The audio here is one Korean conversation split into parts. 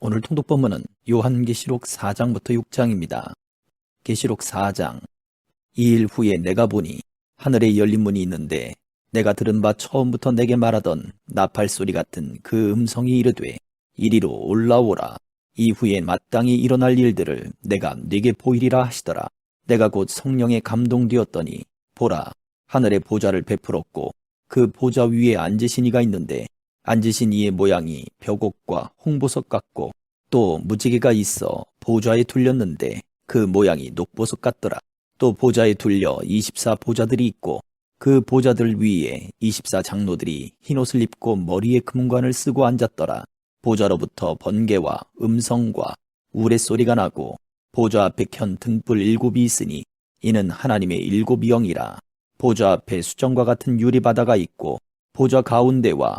오늘 통독 본문은 요한계시록 4장부터 6장입니다. 계시록 4장. 2일 후에 내가 보니 하늘에 열린 문이 있는데 내가 들은 바 처음부터 내게 말하던 나팔 소리 같은 그 음성이 이르되 이리로 올라오라. 이후에 마땅히 일어날 일들을 내가 네게 보이리라 하시더라. 내가 곧 성령에 감동되었더니 보라 하늘에 보좌를 베풀었고 그 보좌 위에 앉으신 이가 있는데 앉으신 이의 모양이 벽옥과 홍보석 같고 또 무지개가 있어 보좌에 둘렸는데 그 모양이 녹보석 같더라. 또 보좌에 둘려 24 보좌들이 있고 그 보좌들 위에 24 장로들이 흰옷을 입고 머리에 금관을 쓰고 앉았더라. 보좌로부터 번개와 음성과 우레소리가 나고 보좌 앞에 켠 등불 일곱이 있으니 이는 하나님의 일곱 영이라. 보좌 앞에 수정과 같은 유리바다가 있고 보좌 가운데와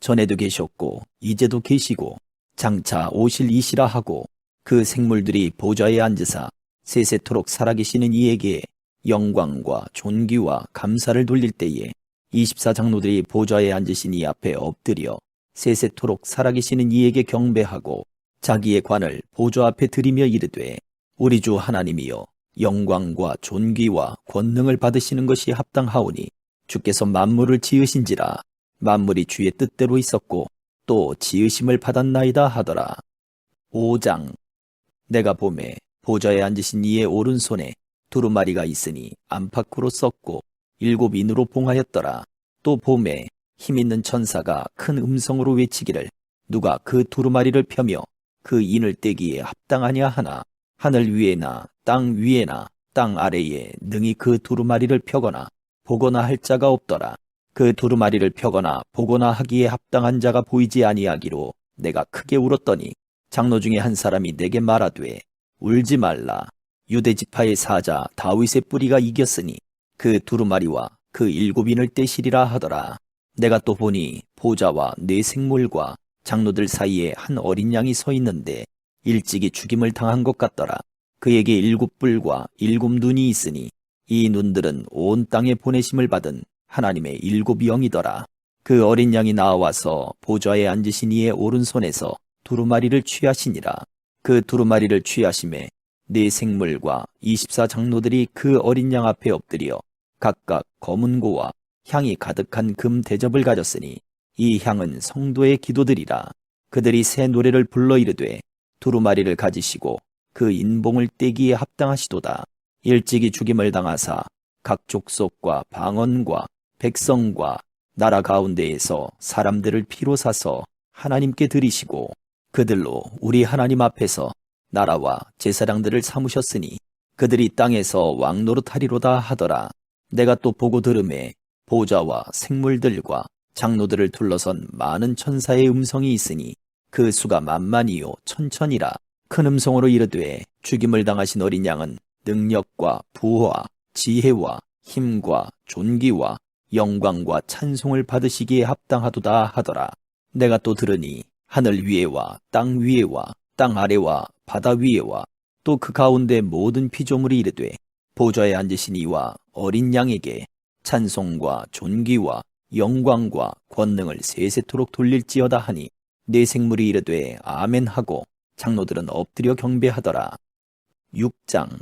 전에도 계셨고 이제도 계시고 장차 오실 이시라 하고 그 생물들이 보좌에 앉으사 세세토록 살아계시는 이에게 영광과 존귀와 감사를 돌릴 때에 24장로들이 보좌에 앉으신 이 앞에 엎드려 세세토록 살아계시는 이에게 경배하고 자기의 관을 보좌 앞에 들이며 이르되 우리 주 하나님이여 영광과 존귀와 권능을 받으시는 것이 합당하오니 주께서 만물을 지으신지라 만물이 주의 뜻대로 있었고 또 지으심을 받았나이다 하더라. 5장 내가 봄에 보좌에 앉으신 이의 오른손에 두루마리가 있으니 안팎으로 썼고 일곱 인으로 봉하였더라. 또 봄에 힘 있는 천사가 큰 음성으로 외치기를 누가 그 두루마리를 펴며 그 인을 떼기에 합당하냐 하나 하늘 위에나 땅 위에나 땅 아래에 능히 그 두루마리를 펴거나 보거나 할 자가 없더라. 그 두루마리를 펴거나 보거나 하기에 합당한 자가 보이지 아니하기로 내가 크게 울었더니 장로 중에 한 사람이 내게 말하되 울지 말라. 유대 지파의 사자 다윗의 뿌리가 이겼으니 그 두루마리와 그 일곱인을 떼시리라 하더라. 내가 또 보니 보좌와 네 생물과 장로들 사이에 한 어린 양이 서 있는데 일찍이 죽임을 당한 것 같더라. 그에게 일곱 뿔과 일곱 눈이 있으니 이 눈들은 온 땅에 보내심을 받은 하나님의 일곱 영이더라. 그 어린 양이 나와서 보좌에 앉으신 이의 오른손에서 두루마리를 취하시니라. 그 두루마리를 취하심에 네 생물과 24 장로들이 그 어린 양 앞에 엎드려 각각 검은 고와 향이 가득한 금 대접을 가졌으니 이 향은 성도의 기도들이라. 그들이 새 노래를 불러 이르되 두루마리를 가지시고 그 인봉을 떼기에 합당하시도다. 일찍이 죽임을 당하사 각 족속과 방언과 백성과 나라 가운데에서 사람들을 피로 사서 하나님께 드리시고 그들로 우리 하나님 앞에서 나라와 제사장들을 삼으셨으니 그들이 땅에서 왕노릇하리로다 하더라. 내가 또 보고 들음에 보좌와 생물들과 장로들을 둘러선 많은 천사의 음성이 있으니 그 수가 만만이요 천천이라 큰 음성으로 이르되 죽임을 당하신 어린 양은 능력과 부와 지혜와 힘과 존귀와 영광과 찬송을 받으시기에 합당하도다 하더라. 내가 또 들으니 하늘 위에와 땅 위에와 땅 아래와 바다 위에와 또 그 가운데 모든 피조물이 이르되 보좌에 앉으신 이와 어린 양에게 찬송과 존귀와 영광과 권능을 세세토록 돌릴지어다 하니 내 생물이 이르되 아멘 하고 장로들은 엎드려 경배하더라. 6장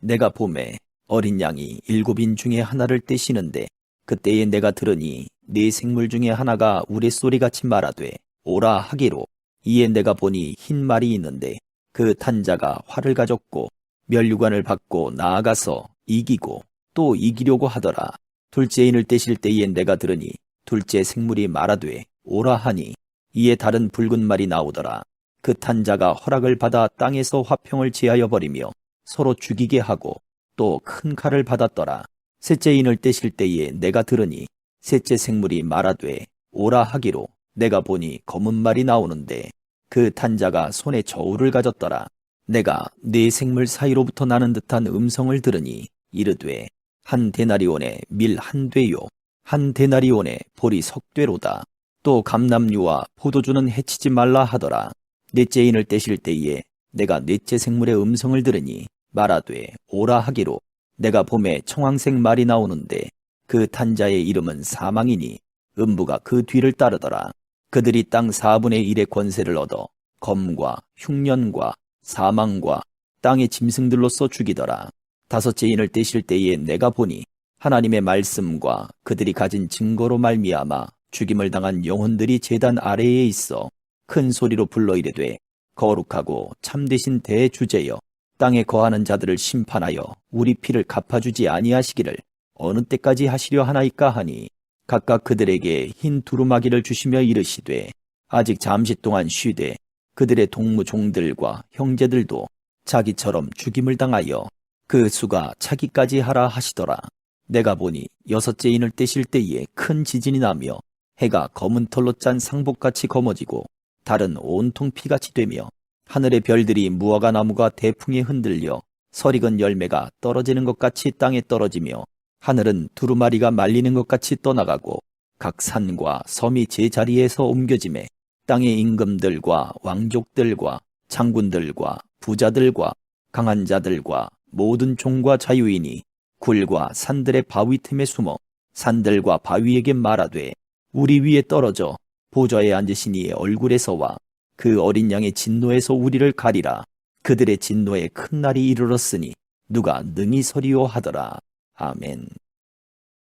내가 봄에 어린 양이 일곱인 중에 하나를 떼시는데 그때에 내가 들으니 네 생물 중에 하나가 우레소리같이 말하되 오라 하기로 이에 내가 보니 흰 말이 있는데 그 탄자가 활을 가졌고 멸류관을 받고 나아가서 이기고 또 이기려고 하더라. 둘째 인을 떼실 때에 내가 들으니 둘째 생물이 말하되 오라 하니 이에 다른 붉은 말이 나오더라. 그 탄자가 허락을 받아 땅에서 화평을 제하여 버리며 서로 죽이게 하고 또 큰 칼을 받았더라. 셋째 인을 떼실 때에 내가 들으니 셋째 생물이 말하되 오라 하기로 내가 보니 검은 말이 나오는데 그 탄자가 손에 저울을 가졌더라. 내가 네 생물 사이로부터 나는 듯한 음성을 들으니 이르되 한 데나리온에 밀 한 되요 한 데나리온에 보리 석 되로다. 또 감남류와 포도주는 해치지 말라 하더라. 넷째 인을 떼실 때에 내가 넷째 생물의 음성을 들으니 말하되 오라 하기로 내가 봄에 청황색 말이 나오는데 그 탄자의 이름은 사망이니 음부가 그 뒤를 따르더라. 그들이 땅 4분의 1의 권세를 얻어 검과 흉년과 사망과 땅의 짐승들로서 죽이더라. 다섯째 인을 떼실 때에 내가 보니 하나님의 말씀과 그들이 가진 증거로 말미암아 죽임을 당한 영혼들이 제단 아래에 있어 큰 소리로 불러 이르되 거룩하고 참되신 대주제여 땅에 거하는 자들을 심판하여 우리 피를 갚아주지 아니하시기를 어느 때까지 하시려 하나이까 하니 각각 그들에게 흰 두루마기를 주시며 이르시되 아직 잠시 동안 쉬되 그들의 동무 종들과 형제들도 자기처럼 죽임을 당하여 그 수가 차기까지 하라 하시더라. 내가 보니 여섯째 인을 떼실 때에 큰 지진이 나며 해가 검은 털로 짠 상복같이 검어지고 달은 온통 피같이 되며 하늘의 별들이 무화과 나무가 대풍에 흔들려 설익은 열매가 떨어지는 것 같이 땅에 떨어지며 하늘은 두루마리가 말리는 것 같이 떠나가고 각 산과 섬이 제자리에서 옮겨짐에 땅의 임금들과 왕족들과 장군들과 부자들과 강한 자들과 모든 종과 자유인이 굴과 산들의 바위 틈에 숨어 산들과 바위에게 말하되 우리 위에 떨어져 보좌에 앉으신 이의 얼굴에서와 그 어린 양의 진노에서 우리를 가리라. 그들의 진노에 큰 날이 이르렀으니 누가 능히 서리요 하더라. 아멘